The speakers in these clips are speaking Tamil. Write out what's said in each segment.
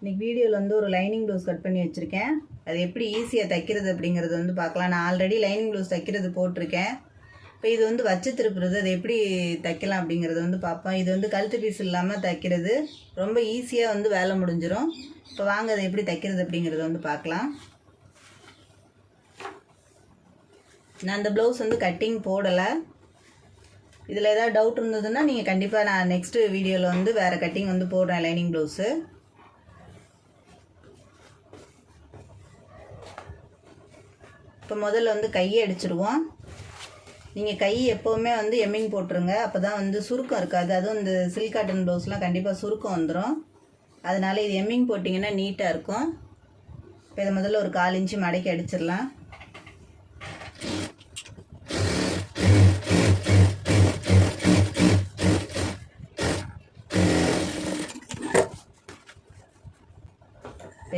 இன்றைக்கி வீடியோவில் வந்து ஒரு லைனிங் ப்ளவுஸ் கட் பண்ணி வச்சுருக்கேன். அது எப்படி ஈஸியாக தைக்கிறது அப்படிங்கிறது வந்து பார்க்கலாம். நான் ஆல்ரெடி லைனிங் ப்ளவுஸ் தைக்கிறது போட்டிருக்கேன். இப்போ இது வந்து வச்சு திருப்புறது அது எப்படி தைக்கலாம் அப்படிங்கிறத வந்து பார்ப்போம். இது வந்து கழுத்து பீஸ் இல்லாமல் தைக்கிறது. ரொம்ப ஈஸியாக வந்து வேலை முடிஞ்சிடும் இப்போ வாங்க அதை எப்படி தைக்கிறது அப்படிங்கிறத வந்து பார்க்கலாம். நான் அந்த ப்ளவுஸ் வந்து கட்டிங் போடலை. இதில் ஏதாவது டவுட் இருந்ததுன்னா நீங்கள் கண்டிப்பாக நான் நெக்ஸ்ட்டு வீடியோவில் வந்து வேறு கட்டிங் வந்து போடுறேன் லைனிங் ப்ளவுஸு இப்போ முதல்ல வந்து கையை அடிச்சிடுவோம் நீங்கள் கை எப்போவுமே வந்து எம்மிங் போட்டுருங்க. அப்போ தான் வந்து சுருக்கம் இருக்காது. அதுவும் இந்த சில்க் காட்டன் ப்ளவுஸ்லாம் கண்டிப்பாக சுருக்கம் வந்துடும் அதனால் இது எம்மிங் போட்டிங்கன்னா நீட்டாக இருக்கும். இப்போ இதை முதல்ல ஒரு கால் இன்ச்சு மடக்கி அடிச்சிடலாம்.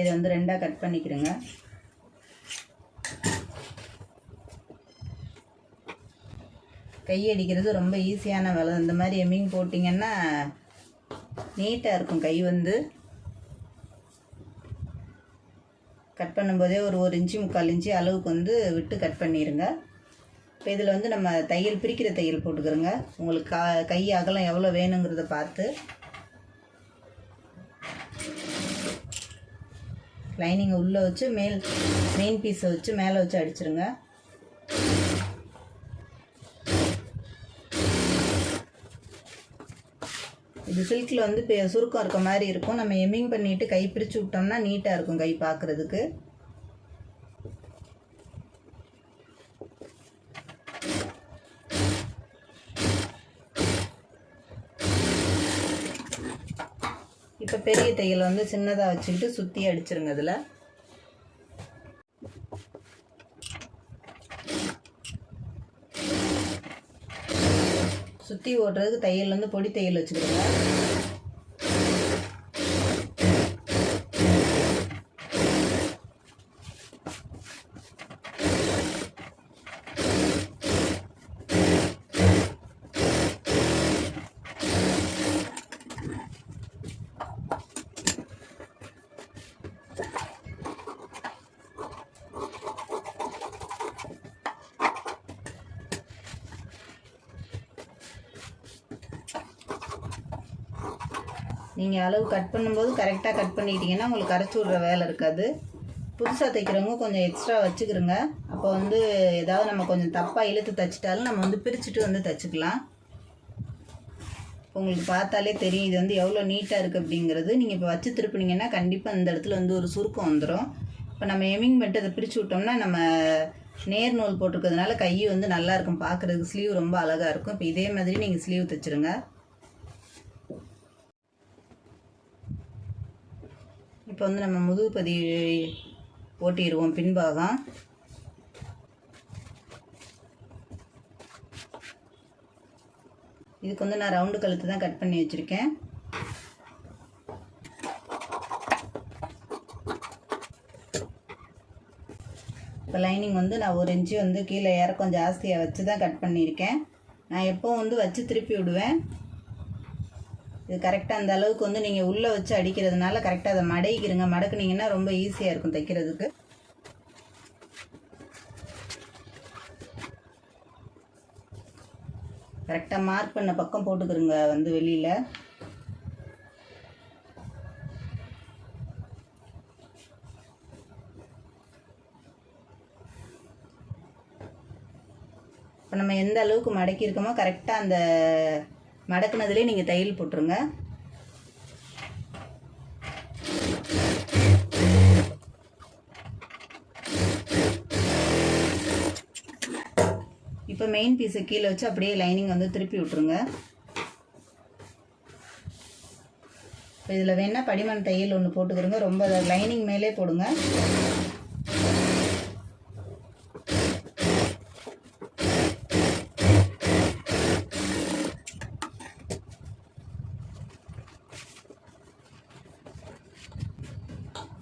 இதை வந்து ரெண்டாக கட் பண்ணிக்கிறேங்க கை அடிக்கிறது ரொம்ப ஈஸியான வேலை. இந்த மாதிரி எம்மிங் போட்டிங்கன்னா நீட்டாக இருக்கும் கை வந்து. கட் பண்ணும்போதே ஒரு ஒரு இன்ச்சு முக்கால் இன்ச்சு அளவுக்கு வந்து விட்டு கட் பண்ணிடுங்க இப்போ இதில் வந்து நம்ம தையல் பிரிக்கிற தையல் போட்டுக்கிறோங்க. உங்களுக்கு கா கை அகலம் எவ்வளோ வேணுங்கிறத பார்த்து. லைனிங்கை உள்ளே வச்சு மேல் மெயின் பீஸை வச்சு மேலே வச்சு அடிச்சிருங்க. இது சில்கில் வந்து இப்போ சுருக்கம் இருக்க மாதிரி இருக்கும். நம்ம எம்மிங் பண்ணிட்டு கை பிரித்து விட்டோம்னா நீட்டாக இருக்கும் கை பார்க்குறதுக்கு இப்போ பெரிய தையல் வந்து சின்னதாக வச்சுக்கிட்டு சுற்றி அடிச்சிருங்க அதில் சுற்றி ஓட்டுறதுக்கு தையல் வந்து பொடி தையல் வச்சுக்கிடுங்க. நீங்கள் அளவு கட் பண்ணும்போது கரெக்டாக கட் பண்ணிக்கிட்டீங்கன்னா உங்களுக்கு கரைச்சி விட்ற வேலை இருக்காது. புதுசாக தைக்கிறவங்க கொஞ்சம் எக்ஸ்ட்ரா வச்சுக்கிறோங்க அப்போ வந்து ஏதாவது நம்ம கொஞ்சம் தப்பாக இழுத்து தைச்சிட்டாலும் நம்ம வந்து பிரிச்சுட்டு வந்து தைச்சிக்கலாம். உங்களுக்கு பார்த்தாலே தெரியும் இது வந்து எவ்வளோ நீட்டாக இருக்குது அப்படிங்கிறது. நீங்கள் இப்போ வச்சு திருப்பினீங்கன்னா கண்டிப்பாக இந்த இடத்துல வந்து ஒரு சுருக்கம் வந்துடும் இப்போ நம்ம எமிங் பண்ணிட்டு அதை பிரித்து விட்டோம்னா நம்ம நேர் நூல் போட்டிருக்கிறதுனால கை வந்து நல்லாயிருக்கும் பார்க்குறதுக்கு ஸ்லீவ் ரொம்ப அழகாக இருக்கும். இப்போ இதே மாதிரி நீங்கள் ஸ்லீவ் தைச்சிருங்க. இப்போ வந்து நம்ம முதுகு பதி ஓட்டிடுவோம் பின்பாகம். இதுக்கு வந்து நான் ரவுண்டு கழுத்து தான் கட் பண்ணி வச்சுருக்கேன். இப்போ லைனிங் வந்து நான் ஒரு இன்ச்சு வந்து கீழே இறக்கம் ஜாஸ்தியாக வச்சு தான் கட் பண்ணியிருக்கேன். நான் எப்போவும் வந்து வச்சு திருப்பி விடுவேன். இது கரெக்டாக அந்த அளவுக்கு வந்து நீங்கள் உள்ளே வச்சு அடிக்கிறதுனால கரெக்டாக அதை மடக்கிடுங்க மடக்குனீங்கன்னா ரொம்ப ஈஸியாக இருக்கும் தைக்கிறதுக்கு. கரெக்டாக மார்க் பண்ண பக்கம் போட்டுக்கிறோங்க வந்து வெளியில். இப்போ நம்ம எந்த அளவுக்கு மடக்கியிருக்கோமோ கரெக்டாக அந்த மடக்குனதுலேயே நீங்கள் தையல் போட்டுருங்க. இப்போ மெயின் பீஸை கீழே வச்சு அப்படியே லைனிங் வந்து திருப்பி விட்ருங்க இப்போ இதில் வேணால் படிமண் தையல் ஒன்று போட்டுக்கிறோங்க. ரொம்ப லைனிங் மேலே போடுங்க.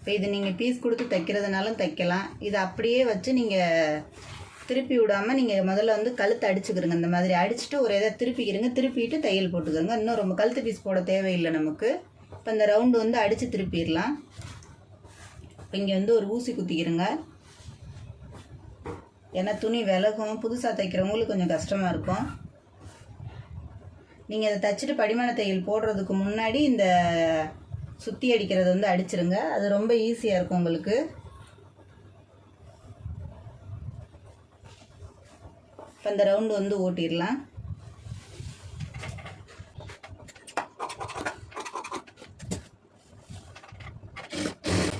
இப்போ இது நீங்கள் பீஸ் கொடுத்து தைக்கிறதுனாலும் தைக்கலாம். இது அப்படியே வச்சு நீங்கள் திருப்பி விடாமல் நீங்கள் முதல்ல வந்து கழுத்து அடிச்சுக்கிறங்க இந்த மாதிரி அடிச்சுட்டு ஒரு இதை திருப்பிக்கிறங்க திருப்பிட்டு தையல் போட்டுக்கிறங்க இன்னும் ரொம்ப கழுத்து பீஸ் போட தேவையில்லை நமக்கு. இப்போ இந்த ரவுண்டு வந்து அடித்து திருப்பிடலாம். இப்போ இங்கே வந்து ஒரு ஊசி குத்திக்கிறங்க ஏன்னா துணி விலகும் புதுசாக தைக்கிறவங்களுக்கு கொஞ்சம் கஷ்டமாக இருக்கும். நீங்கள் அதை தைச்சிட்டு படிமான தையல் போடுறதுக்கு முன்னாடி இந்த சுற்றி அடிக்கிறது வந்து அடிச்சிருங்க. அது ரொம்ப ஈஸியாக இருக்கும் உங்களுக்கு. இப்போ இந்த ரவுண்டு வந்து ஓட்டிடலாம்.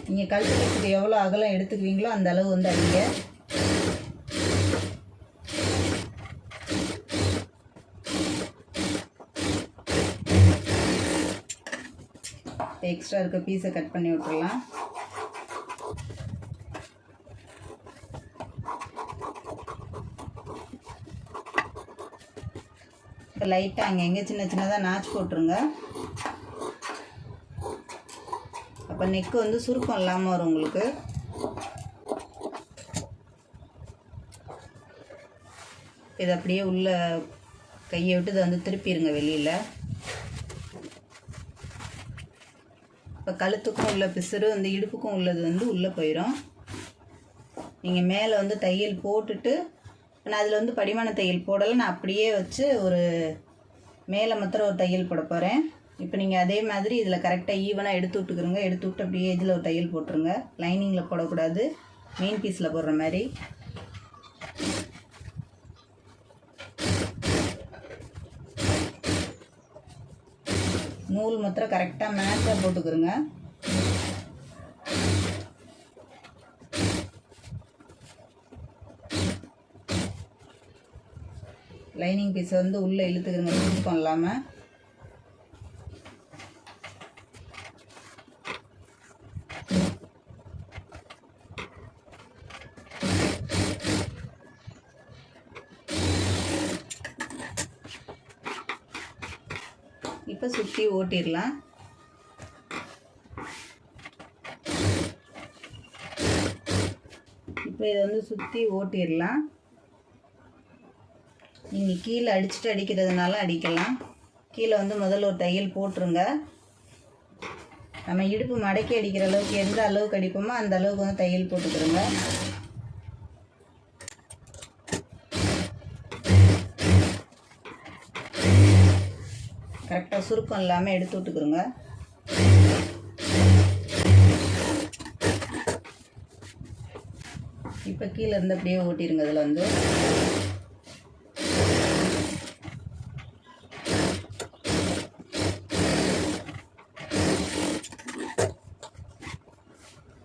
நீங்கள் கழுத்து எவ்வளோ அகலம் எடுத்துக்குவீங்களோ அந்த அளவு வந்து அடிங்க. எக்ஸ்ட்ரா இருக்க பீஸை கட் பண்ணி விட்டுறலாம். இப்போ லைட்டாக அங்கே எங்கே சின்ன சின்னதாக நாச்சு போட்டுருங்க. அப்போ நெக்கு வந்து சுருக்கம் இல்லாமல் வரும் உங்களுக்கு. இதை அப்படியே உள்ள கையை விட்டு இதை வந்து திருப்பிடுங்க வெளியில். கழுத்துக்கும் உள்ள பிசுறு அந்த இடுப்புக்கும் உள்ளது வந்து உள்ளே போயிடும் நீங்கள் மேலே வந்து தையல் போட்டுட்டு நான் அதில் வந்து படிமான தையல் போடலை. நான் அப்படியே வச்சு ஒரு மேலே மாத்திரம் ஒரு தையல் போட போகிறேன் இப்போ நீங்கள் அதே மாதிரி இதில் கரெக்டாக ஈவனாக எடுத்து விட்டுக்கிறோங்க எடுத்து விட்டு அப்படியே இதில் ஒரு தையல் போட்டுருங்க. லைனிங்கில் போடக்கூடாது. மெயின் பீஸில் போடுற மாதிரி. நூல் மாத்திரம் கரெக்டாக மேட்சாக போட்டுக்கிறோங்க லைனிங் பீஸை வந்து உள்ளே இழுத்துக்கிறோங்க யூஸ் இல்லாமல் இப்போ சுற்றி ஓட்டிடலாம். இப்போ இதை வந்து சுற்றி ஓட்டிடலாம். நீங்கள் கீழே அடிச்சுட்டு அடிக்கிறதுனால அடிக்கலாம். கீழே வந்து முதல்ல ஒரு தையல் போட்டுருங்க. நம்ம இடுப்பு மடக்கி அடிக்கிற அளவுக்கு எந்த அளவுக்கு அடிப்போமோ அந்த அளவுக்கு வந்து தையல் போட்டுக்கிறோங்க. கரெக்டாக சுருக்கம் இல்லாமல் எடுத்து விட்டுக்கிறோங்க இப்போ கீழே இருந்து அப்படியே ஓட்டிருங்க அதில் வந்து.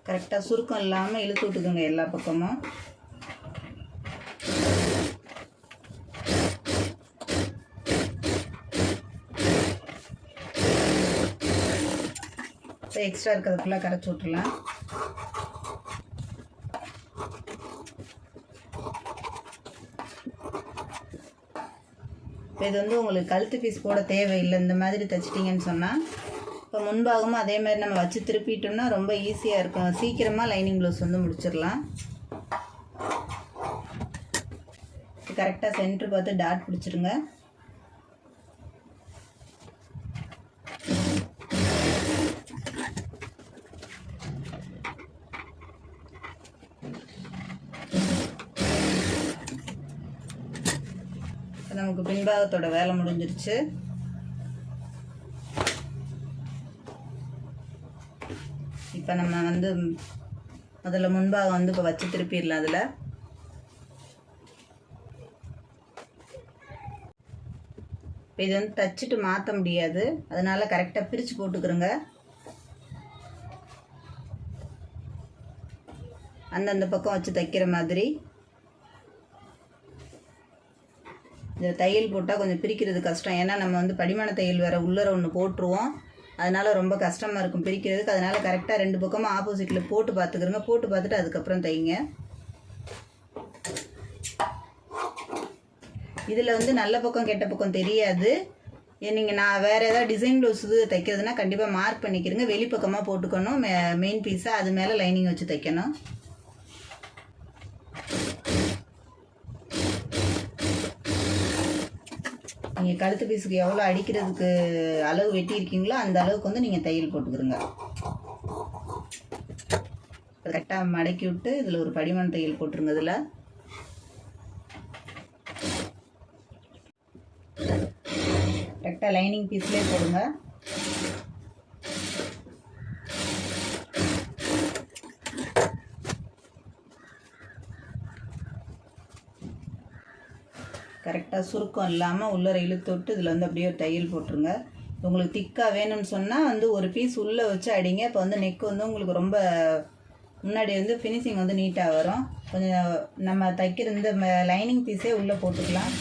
கரெக்டாக சுருக்கம் இல்லாமல் இழுத்து விட்டுக்குங்க எல்லா பக்கமும். எக்ஸ்ட்ரா இருக்கிறதுக்குள்ளே கரைச்சி விட்டுலாம் இப்போ இது வந்து உங்களுக்கு கழுத்து பீஸ் போட தேவையில்லை. இந்த மாதிரி தைச்சிட்டிங்கன்னு சொன்னால் இப்போ முன்பாகமும் அதே மாதிரி நம்ம வச்சு திருப்பிட்டோம்னா ரொம்ப ஈஸியாக இருக்கும். சீக்கிரமாக லைனிங் ப்ளவுஸ் வந்து முடிச்சிடலாம். கரெக்டாக சென்ட்ரு பார்த்து டாட் பிடிச்சிருங்க இப்போ நமக்கு வேலை முடிஞ்சிருச்சு. இப்போ நம்ம வந்து முதல்ல முன்பாக வந்து இப்போ வச்சு திருப்பிடலாம் அதில். இப்போ இது வந்து தச்சுட்டு மாற்ற முடியாது. அதனால் கரெக்டாக பிரித்து போட்டுக்கிறோங்க. அந்தந்த பக்கம் வச்சு தைக்கிற மாதிரி. இந்த தையல் போட்டால் கொஞ்சம் பிரிக்கிறது கஷ்டம். ஏன்னா நம்ம வந்து படிமான தையல் வேறு உள்ளர ஒன்று போட்டுருவோம். அதனால் ரொம்ப கஷ்டமாக இருக்கும் பிரிக்கிறதுக்கு. அதனால் கரெக்டாக ரெண்டு பக்கமும் ஆப்போசிட்டில் போட்டு பார்த்துக்கிறோங்க போட்டு பார்த்துட்டு அதுக்கப்புறம் தைங்க. இதில் வந்து நல்ல பக்கம் கெட்ட பக்கம் தெரியாது. நீங்கள் நான் வேறு ஏதாவது டிசைன் ப்ளவுஸ் இது தைக்கிறதுனா கண்டிப்பாக மார்க் பண்ணிக்கிறங்க. வெளிப்பக்கமாக போட்டுக்கணும். மெ மெயின் பீஸாக அது மேலே லைனிங் வச்சு தைக்கணும். நீங்கள் கழுத்து பீஸுக்கு எவ்வளோ அடிக்கிறதுக்கு அளவு வெட்டியிருக்கீங்களோ அந்த அளவுக்கு வந்து நீங்கள் தையல் போட்டுக்கிறோங்க. கரெக்டாக மடக்கி விட்டு இதில் ஒரு படிமான தையல் போட்டுருங்க இதில். கரெக்டாக லைனிங் பீஸ்லேயே போடுங்க கரெக்டாக சுருக்கம் இல்லாமல் உள்ளரை இழுத்து விட்டு இதில் வந்து அப்படியே ஒரு தையல் போட்டுருங்க. உங்களுக்கு திக்காக வேணும்னு சொன்னால் வந்து ஒரு பீஸ் உள்ளே வச்சு அடிங்க. இப்போ வந்து நெக் வந்து உங்களுக்கு ரொம்ப முன்னாடி வந்து ஃபினிஷிங் வந்து நீட்டாக வரும். கொஞ்சம் நம்ம தைக்கிற இந்த லைனிங் பீஸே உள்ளே போட்டுக்கலாம்.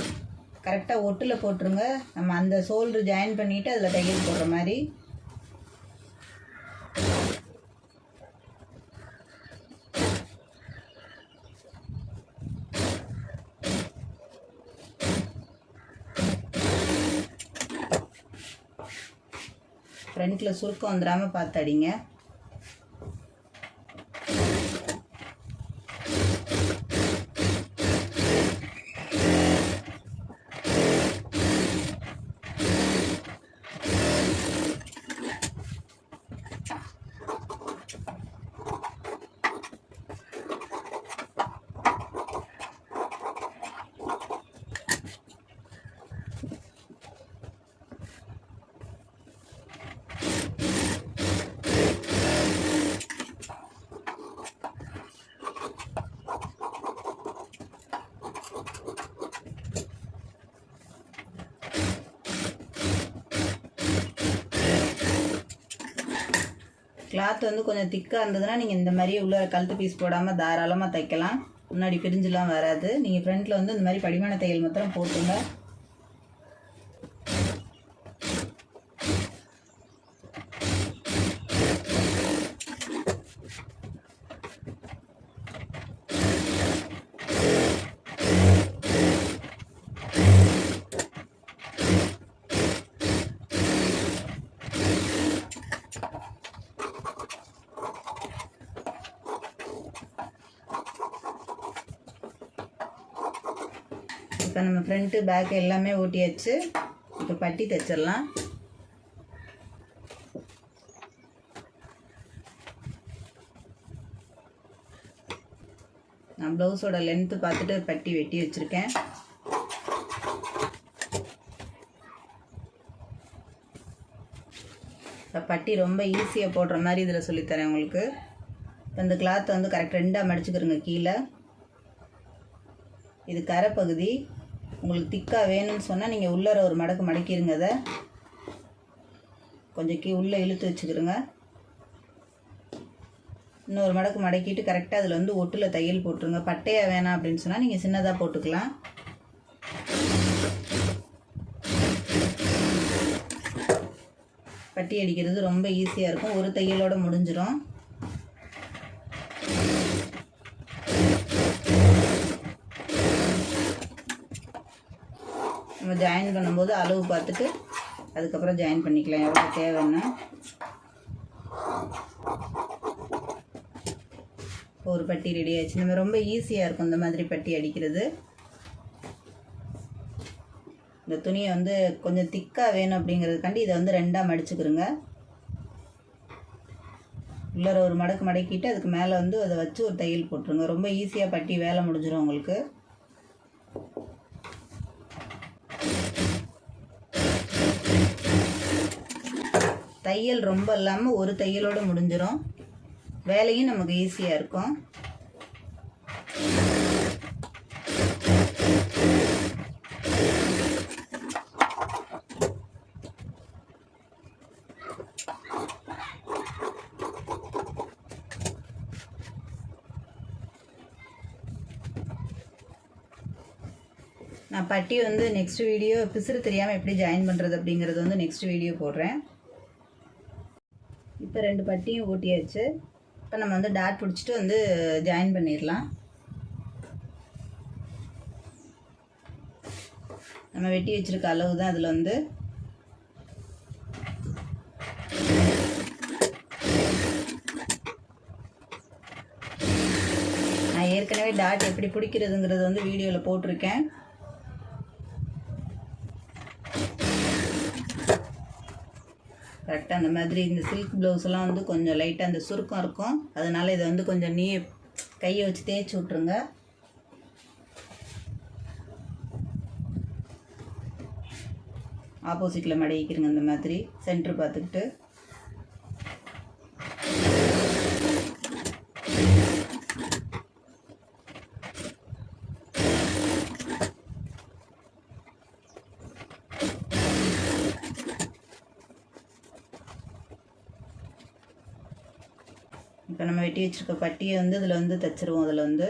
கரெக்டாக ஒட்டில் போட்டுருங்க. நம்ம அந்த ஷோல்டர் ஜாயின் பண்ணிவிட்டு அதில் தையல் போடுற மாதிரி. ஃப்ரண்ட்டில் சுருக்கம் வந்துடாமல் பார்த்து அடிங்க கிளாத் வந்து கொஞ்சம் திக்காக இருந்ததுன்னா நீங்கள் இந்த மாதிரியே உள்ள கழுத்து பீஸ் போடாமல் தாராளமாக தைக்கலாம். முன்னாடி பிரிஞ்சுலாம் வராது. நீங்கள் ஃப்ரண்ட்டில் வந்து இந்த மாதிரி படிமான தையல் மாத்திரம் போட்டுங்க. இப்போ நம்ம ஃப்ரண்ட்டு பேக் எல்லாமே ஓட்டியாச்சு. இப்போ பட்டி தைச்சிடலாம். நான் ப்ளவுஸோட லென்த்து பார்த்துட்டு பட்டி வெட்டி வச்சுருக்கேன். இப்போ பட்டி ரொம்ப ஈஸியாக போடுற மாதிரி இதில் சொல்லித்தரேன் உங்களுக்கு. இப்போ இந்த கிளாத்தை வந்து கரெக்ட் ரெண்டாக மடிச்சுக்கிறோங்க கீழே. இது கரை பகுதி உங்களுக்கு திக்காக வேணும்னு சொன்னால் நீங்கள் உள்ளார ஒரு மடக்கு மடக்கிடுங்க அதை. கொஞ்சம் கீ உள்ளே இழுத்து வச்சுக்கிறோங்க இன்னொரு மடக்கு மடக்கிட்டு கரெக்டாக அதில் வந்து ஒட்டில் தையல் போட்டுருங்க. பட்டையாக வேணாம் அப்படின்னு சொன்னால் நீங்கள் சின்னதாக போட்டுக்கலாம். பட்டி அடிக்கிறது ரொம்ப ஈஸியாக இருக்கும். ஒரு தையலோடு முடிஞ்சிடும் நம்ம ஜாயின் பண்ணும்போது அளவு பார்த்துட்டு அதுக்கப்புறம் ஜாயின் பண்ணிக்கலாம். எவ்வளோ தேவைன்னா. ஒரு பட்டி ரெடி ஆயிடுச்சு. நம்ம ரொம்ப ஈஸியாக இருக்கும் இந்த மாதிரி பட்டி அடிக்கிறது. இந்த துணியை வந்து கொஞ்சம் திக்காக வேணும் அப்படிங்கிறதுக்காண்டி இதை வந்து ரெண்டாக மடிச்சுக்கிறோங்க உள்ளர ஒரு மடக்கு மடக்கிட்டு அதுக்கு மேலே வந்து அதை வச்சு ஒரு தையல் போட்டுருங்க. ரொம்ப ஈஸியாக பட்டி வேலை முடிஞ்சிடும் உங்களுக்கு. தையல் ரொம்ப இல்லாமல் ஒரு தையலோட முடிஞ்சிடும் வேலையும் நமக்கு ஈஸியாக இருக்கும். நான் பட்டி வந்து நெக்ஸ்ட் வீடியோ பிசுறு தெரியாமல் எப்படி ஜாயின் பண்ணுறது அப்படிங்கிறது வந்து நெக்ஸ்ட் வீடியோ போடுறேன். இப்போ ரெண்டு பட்டியும் ஓட்டியாச்சு இப்போ நம்ம வந்து டாட் பிடிச்சிட்டு வந்து ஜாயின் பண்ணிடலாம் நம்ம வெட்டி வச்சிருக்க அளவு தான் அதில் வந்து. நான் ஏற்கனவே டாட் எப்படி பிடிக்கிறதுங்கிறது வந்து வீடியோவில் போட்டிருக்கேன். கரெக்டாக அந்த மாதிரி இந்த சில்க் ப்ளவுஸ்லாம் வந்து கொஞ்சம் லைட்டாக அந்த சுருக்கம் இருக்கும். அதனால் இதை வந்து கொஞ்சம் நீ கையை வச்சு தேய்ச்சி விட்ருங்க ஆப்போசிட்டில் மடிக்கிறங்க இந்த மாதிரி. சென்ட்ரு பார்த்துக்கிட்டு இப்போ நம்ம வெட்டி வச்சுருக்க பட்டியை வந்து இதில் வந்து தைச்சிருவோம். அதில் வந்து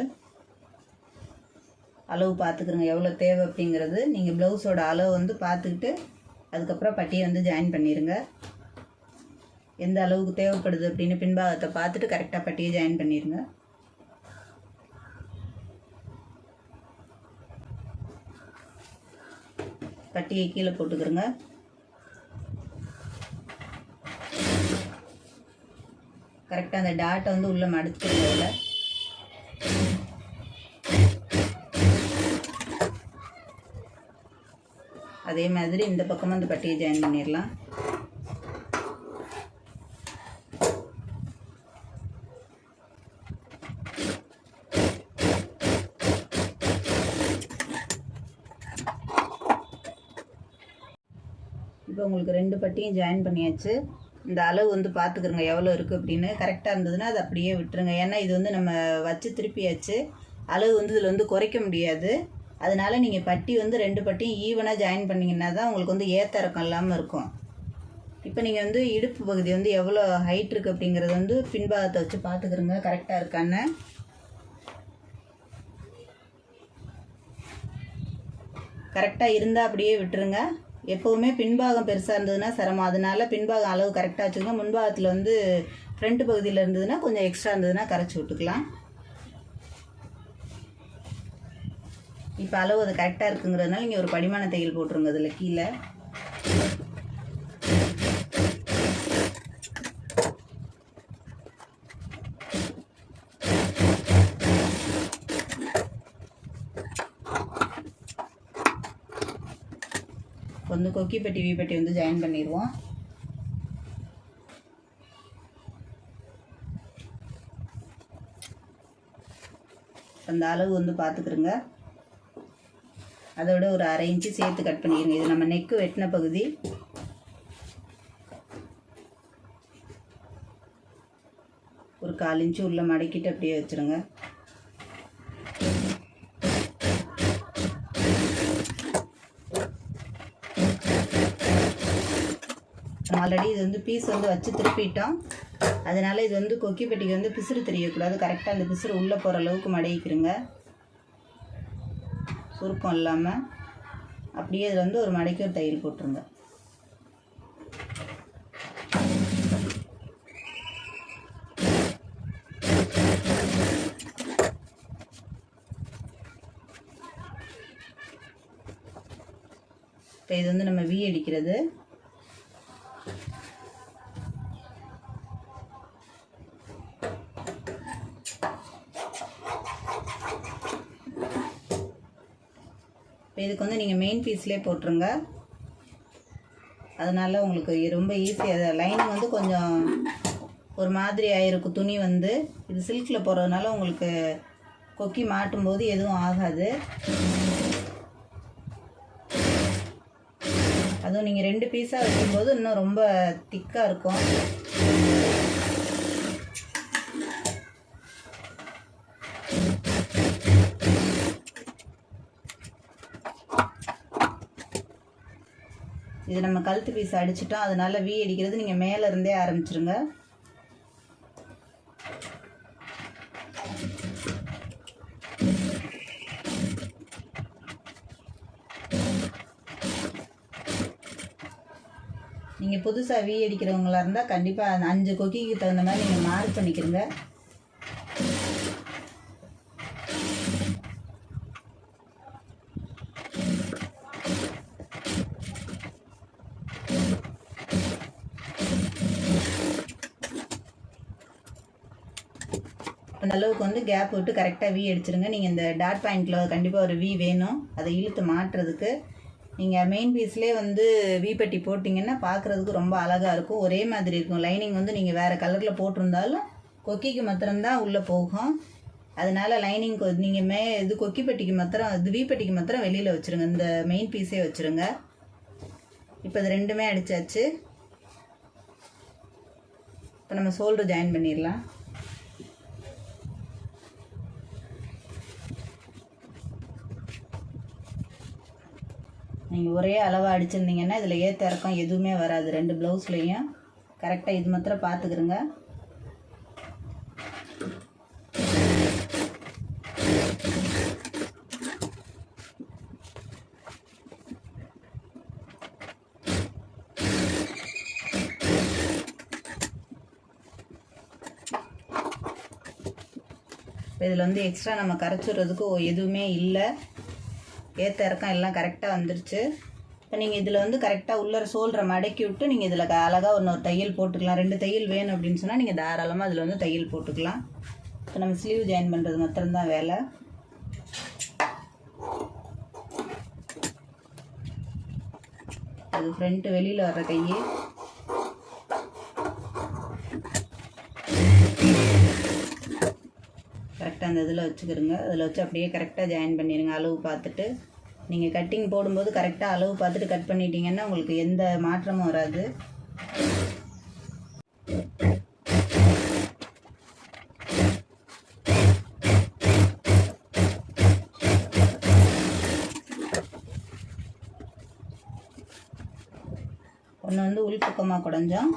அளவு பார்த்துக்கிறோங்க எவ்வளோ தேவை அப்படிங்கிறது நீங்கள் ப்ளவுஸோட அளவு வந்து பார்த்துக்கிட்டு அதுக்கப்புறம் பட்டியை வந்து ஜாயின் பண்ணிடுங்க எந்த அளவுக்கு தேவைப்படுது அப்படின்னு பின்பாகத்தை பார்த்துட்டு கரெக்டாக பட்டியை ஜாயின் பண்ணிடுங்க பட்டியை கீழே போட்டுக்கிறோங்க. கரெக்டாக அந்த டாட்டை வந்து உள்ளே மடிச்சுக்கிறோங்க அதே மாதிரி இந்த பக்கமும் அந்த பட்டியை ஜாயின் பண்ணிடலாம். இப்போ உங்களுக்கு ரெண்டு பட்டியும் ஜாயின் பண்ணியாச்சு. இந்த அளவு வந்து பார்த்துக்குறங்க எவ்வளோ இருக்குது அப்படின்னு கரெக்டாக இருந்ததுன்னா அது அப்படியே விட்டுருங்க. ஏன்னா இது வந்து நம்ம வச்சு திருப்பியாச்சு. அளவு வந்து இதில் வந்து குறைக்க முடியாது. அதனால நீங்கள் பட்டி வந்து ரெண்டு பட்டியும் ஈவனாக ஜாயின் பண்ணிங்கன்னா தான் உங்களுக்கு வந்து ஏத்த இறக்கம் இல்லாமல் இருக்கும். இப்போ நீங்கள் வந்து இடுப்பு பகுதி வந்து எவ்வளோ ஹைட் இருக்குது அப்படிங்கிறது வந்து பின்பாகத்தை வச்சு பார்த்துக்குறங்க கரெக்டாக இருக்கான்னு. கரெக்டாக இருந்தால் அப்படியே விட்டுருங்க. எப்போவுமே பின்பாகம் பெருசாக இருந்ததுன்னா சிரமம். அதனால பின்பாகம் அளவு கரெக்டாக வச்சுக்கோங்க. முன்பாகத்தில் வந்து ஃப்ரண்ட் பகுதியில் இருந்ததுன்னா கொஞ்சம் எக்ஸ்ட்ரா இருந்ததுன்னா கரைச்சி விட்டுக்கலாம். இப்போ அளவு அது கரெக்டாக இருக்குங்கிறதுனால நீங்கள் ஒரு படிமான தையல் போட்டுருங்க அதில் கீழே. வந்து கொக்கி பெட்டி வி பெட்டி வந்து ஜாயின் பண்ணிடுவோம் அந்த அளவு வந்து பார்த்துக்குருங்க அதோட ஒரு அரை இன்ச்சு சேர்த்து கட் பண்ணிடுங்க இது நம்ம நெக்கு வெட்டின பகுதி. ஒரு கால் இன்ச்சு உள்ள மடக்கிட்டு அப்படியே வச்சுருங்க. ஆல்ரெடி இது வந்து பீஸ் வந்து வச்சு திருப்பிட்டோம். அதனால் இது வந்து கொக்கி பெட்டிக்கு வந்து பிசுறு தெரியக்கூடாது. கரெக்டாக அந்த பிசுறு உள்ளே போகிற அளவுக்கு மடக்கிக்கிறங்க சுருக்கம் இல்லாமல் அப்படியே இதில் வந்து ஒரு மடக்கி ஒரு தயிர் போட்டுருங்க. இப்போ இது வந்து நம்ம வி அடிக்கிறது. இதுக்கு வந்து நீங்கள் மெயின் பீஸ்லேயே போட்டுருங்க. அதனால் உங்களுக்கு ரொம்ப ஈஸியாக லைனிங் வந்து கொஞ்சம் ஒரு மாதிரி ஆயிருக்கும். துணி வந்து இது சில்கில் போடுறதுனால உங்களுக்கு கொக்கி மாட்டும் போது எதுவும் ஆகாது. அதுவும் நீங்கள் ரெண்டு பீஸாக வைக்கும்போது இன்னும் ரொம்ப திக்காக இருக்கும். இது நம்ம கழுத்து பீஸ் அடிச்சிட்டோம் அதனால வீ அடிக்கிறது நீங்கள் மேலே இருந்தே ஆரம்பிச்சிருங்க. நீங்கள் புதுசாக வீ அடிக்கிறவங்களா இருந்தால் கண்டிப்பாக அஞ்சு கொக்கிக்கு தகுந்த மாதிரி நீங்கள் மார்க் பண்ணிக்கிறங்க அந்த அளவுக்கு வந்து கேப் விட்டு கரெக்டாக வி அடிச்சிருங்க. நீங்கள் இந்த டாட் பாயிண்டில் கண்டிப்பாக ஒரு வி வேணும். அதை இழுத்து மாட்டுறதுக்கு நீங்கள் மெயின் பீஸ்லேயே வந்து வீப்பட்டி போட்டிங்கன்னா பார்க்குறதுக்கு ரொம்ப அழகாக இருக்கும். ஒரே மாதிரி இருக்கும். லைனிங் வந்து நீங்கள் வேறு கலரில் போட்டிருந்தாலும் கொக்கிக்கு மாத்திரம்தான் உள்ளே போகும். அதனால லைனிங் நீங்கள் மே இது கொக்கி பெட்டிக்கு மாத்திரம் இது வீப்பட்டிக்கு மாத்திரம் வெளியில் வச்சுருங்க. இந்த மெயின் பீஸே வச்சுருங்க. இப்போ இது ரெண்டுமே அடித்தாச்சு இப்போ நம்ம ஷோல்டர் ஜாயின் பண்ணிடலாம். நீங்கள் ஒரே அளவாக அடிச்சிருந்தீங்கன்னா இதில் ஏற்ற இறக்கம் எதுவுமே வராது. ரெண்டு ப்ளவுஸ்லேயும் கரெக்டாக இது மாத்திரம் பார்த்துக்கிறங்க இதில் வந்து எக்ஸ்ட்ரா நம்ம கரைச்சிடுறதுக்கு எதுவுமே இல்லை. ஏற்ற இறக்கம் எல்லாம் கரெக்டாக வந்துருச்சு. இப்போ நீங்கள் இதில் வந்து கரெக்டாக உள்ளர சோல்ற மடக்கி விட்டு நீங்கள் இதில் அழகாக இன்னொரு தையல் போட்டுக்கலாம். ரெண்டு தையல் வேணும் அப்படின்னு சொன்னால் நீங்கள் தாராளமாக அதில் வந்து தையல் போட்டுக்கலாம். இப்போ நம்ம ஸ்லீவ் ஜாயின் பண்ணுறது மாத்திரம்தான் வேலை. அது ஃப்ரண்ட்டு வெளியில் வர்ற கையே. கரெக்டாக அந்த இதில் வச்சுக்கிறோங்க அதில் வச்சு அப்படியே கரெக்டாக ஜாயின் பண்ணிடுங்க அளவு பார்த்துட்டு நீங்கள் கட்டிங் போடும்போது கரெக்டாக அளவு பார்த்துட்டு கட் பண்ணிட்டீங்கன்னா உங்களுக்கு எந்த மாற்றமும் வராது. ஒன்று வந்து உள்பக்கமாக குடஞ்சோம்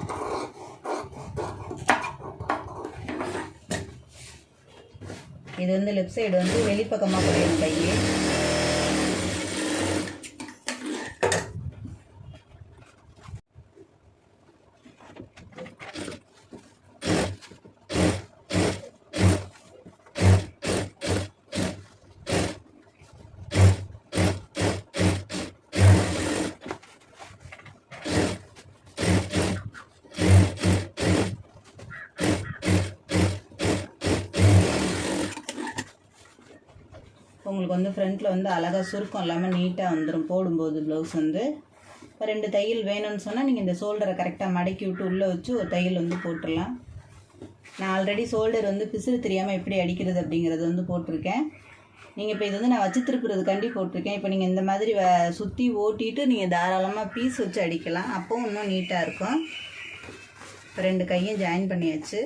இது வந்து லெஃப்ட் சைடு வந்து வெளிப்பக்கமாக குடையணும் கையே. உங்களுக்கு வந்து ஃப்ரண்ட்டில் வந்து அழகாக சுருக்கம் இல்லாமல் நீட்டாக வந்துடும் போடும்போது ப்ளவுஸ் வந்து. இப்போ ரெண்டு தையல் வேணும்னு சொன்னால் நீங்கள் இந்த ஷோல்டரை கரெக்டாக மடக்கி விட்டு உள்ளே வச்சு ஒரு தையல் வந்து போட்டுடலாம் நான் ஆல்ரெடி ஷோல்டர் வந்து பிசுறு தெரியாமல் எப்படி அடிக்கிறது அப்படிங்கிறது வந்து போட்டிருக்கேன். நீங்கள் இப்போ இது வந்து நான் வச்சு திருப்புறதுக்காண்டி போட்டிருக்கேன். இப்போ நீங்கள் இந்த மாதிரி வ சுற்றி ஓட்டிட்டு நீங்கள் தாராளமாக பீஸ் வச்சு அடிக்கலாம். அப்போவும் இன்னும் நீட்டாக இருக்கும். இப்போ ரெண்டு கையும் ஜாயின் பண்ணியாச்சு.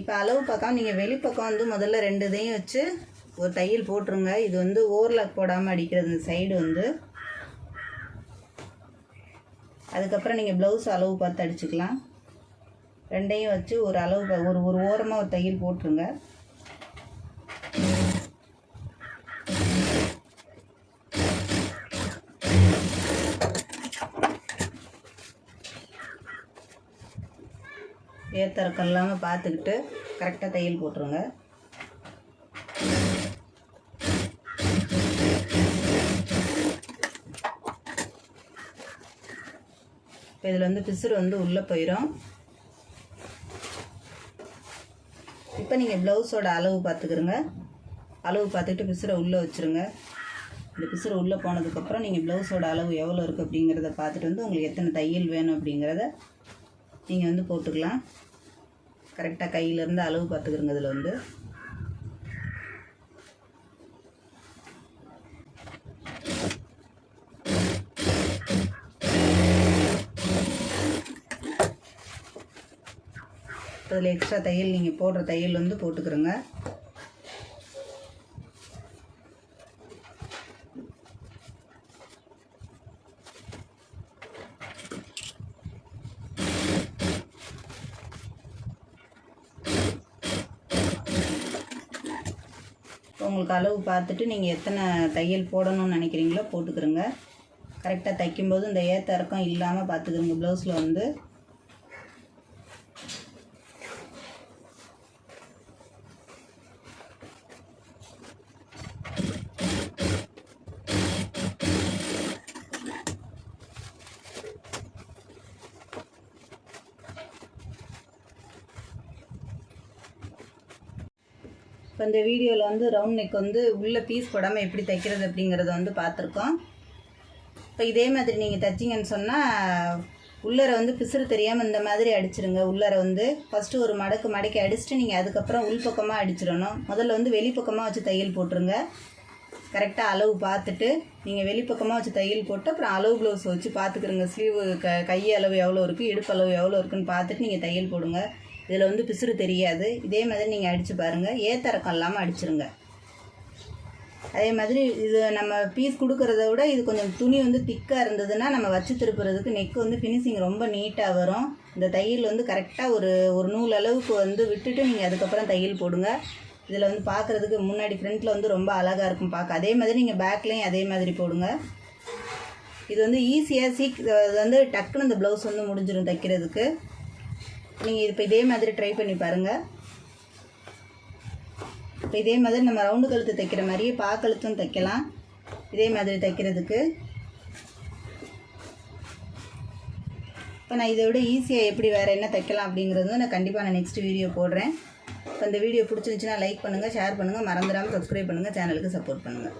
இப்போ அளவு பக்கம் நீங்கள் வெளிப்பக்கம் வந்து முதல்ல ரெண்டு இதையும் வச்சு ஒரு தையல் போட்டுருங்க. இது வந்து ஓவர்லாக் போடாமல் அடிக்கிறது. இந்த சைடு வந்து. அதுக்கப்புறம் நீங்கள் ப்ளவுஸ் அளவு பார்த்து அடிச்சுக்கலாம். ரெண்டையும் வச்சு ஒரு அளவு ஒரு ஒரு ஓரமாக ஒரு தையல் போட்டுருங்க. ஏத்தறக்கம் இல்லாமல் பார்த்துக்கிட்டு கரெக்டாக தையல் போட்டுருங்க. இப்போ இதில் வந்து பிசுறு வந்து உள்ளே போயிடும் இப்போ நீங்கள் ப்ளவுஸோட அளவு பார்த்துக்கிறங்க அளவு பார்த்துக்கிட்டு பிசுரை உள்ளே வச்சுருங்க. இந்த பிசுறு உள்ளே போனதுக்கப்புறம் நீங்கள் ப்ளவுஸோட அளவு எவ்வளோ இருக்குது அப்படிங்கிறத பார்த்துட்டு வந்து உங்களுக்கு எத்தனை தையல் வேணும் அப்படிங்கிறத நீங்கள் வந்து போட்டுக்கலாம். கரெக்டாக கையிலேருந்து அளவு பார்த்துக்கிறங்க இதில் வந்து. அதில் எக்ஸ்ட்ரா தையல் நீங்கள் போடுற தையல் வந்து போட்டுக்கிறோங்க. உங்களுக்கு அளவு பார்த்துட்டு நீங்கள் எத்தனை தையல் போடணும்னு நினைக்கிறீங்களோ போட்டுக்கிறோங்க. கரெக்டாக தைக்கும்போது இந்த ஏத்த இறக்கம் இல்லாமல் பார்த்துக்கிறோங்க. ப்ளவுஸில் வந்து இப்போ இந்த வீடியோவில் வந்து ரவுண்ட் நெக் வந்து உள்ளே பீஸ் போடாமல் எப்படி தைக்கிறது அப்படிங்கிறத வந்து பார்த்துருக்கோம். இப்போ இதே மாதிரி நீங்கள் தைச்சிங்கன்னு சொன்னால் உள்ளரை வந்து பிசுறு தெரியாமல் இந்த மாதிரி அடிச்சிருங்க. உள்ளர வந்து ஃபஸ்ட்டு ஒரு மடக்கு மடக்கி அடிச்சுட்டு நீங்கள் அதுக்கப்புறம் உள்பக்கமாக அடிச்சிடணும். முதல்ல வந்து வெளிப்பக்கமாக வச்சு தையல் போட்டுருங்க. கரெக்டாக அளவு பார்த்துட்டு நீங்கள் வெளிப்பக்கமாக வச்சு தையல் போட்டு அப்புறம் அளவு ப்ளவுஸ் வச்சு பார்த்துக்குறங்க. ஸ்லீவு க கை அளவு எவ்வளோ இருக்குது இடுப்பு அளவு எவ்வளோ இருக்குன்னு பார்த்துட்டு நீங்கள் தையல் போடுங்க. இதில் வந்து பிசுறு தெரியாது. இதே மாதிரி நீங்கள் அடித்து பாருங்கள் ஏத்தரக்கம் இல்லாமல் அடிச்சிருங்க. அதே மாதிரி இது நம்ம பீஸ் கொடுக்குறத விட இது கொஞ்சம் துணி வந்து திக்காக இருந்ததுன்னா நம்ம வச்சு திருப்புறதுக்கு நெக் வந்து ஃபினிஷிங் ரொம்ப நீட்டாக வரும். இந்த தையல் வந்து கரெக்டாக ஒரு ஒரு நூல் அளவுக்கு வந்து விட்டுட்டு நீங்கள் அதுக்கப்புறம் தையல் போடுங்க. இதில் வந்து பார்க்குறதுக்கு முன்னாடி ஃப்ரண்ட்டில் வந்து ரொம்ப அழகாக இருக்கும் பார்க்க அதே மாதிரி நீங்கள் பேக்லேயும் அதே மாதிரி போடுங்க. இது வந்து ஈஸியாக சீக் இது வந்து டக்குன்னு இந்த ப்ளவுஸ் வந்து முடிஞ்சிடும் தைக்கிறதுக்கு. நீங்கள் இப்போ இதே மாதிரி ட்ரை பண்ணி பாருங்கள் இப்போ இதே மாதிரி நம்ம ரவுண்டு கழுத்து தைக்கிற மாதிரியே பாக்கழுத்தும் தைக்கலாம். இதே மாதிரி தைக்கிறதுக்கு. இப்போ நான் இதை விட ஈஸியாக எப்படி வேறு என்ன தைக்கலாம் அப்படிங்கிறது நான் கண்டிப்பாக நான் நெக்ஸ்ட் வீடியோ போடுறேன். இப்போ இந்த வீடியோ பிடிச்சிருந்துச்சுன்னா லைக் பண்ணுங்கள் ஷேர் பண்ணுங்கள் மறந்துடாமல் சப்ஸ்கிரைப் பண்ணுங்கள் சேனலுக்கு சப்போர்ட் பண்ணுங்கள்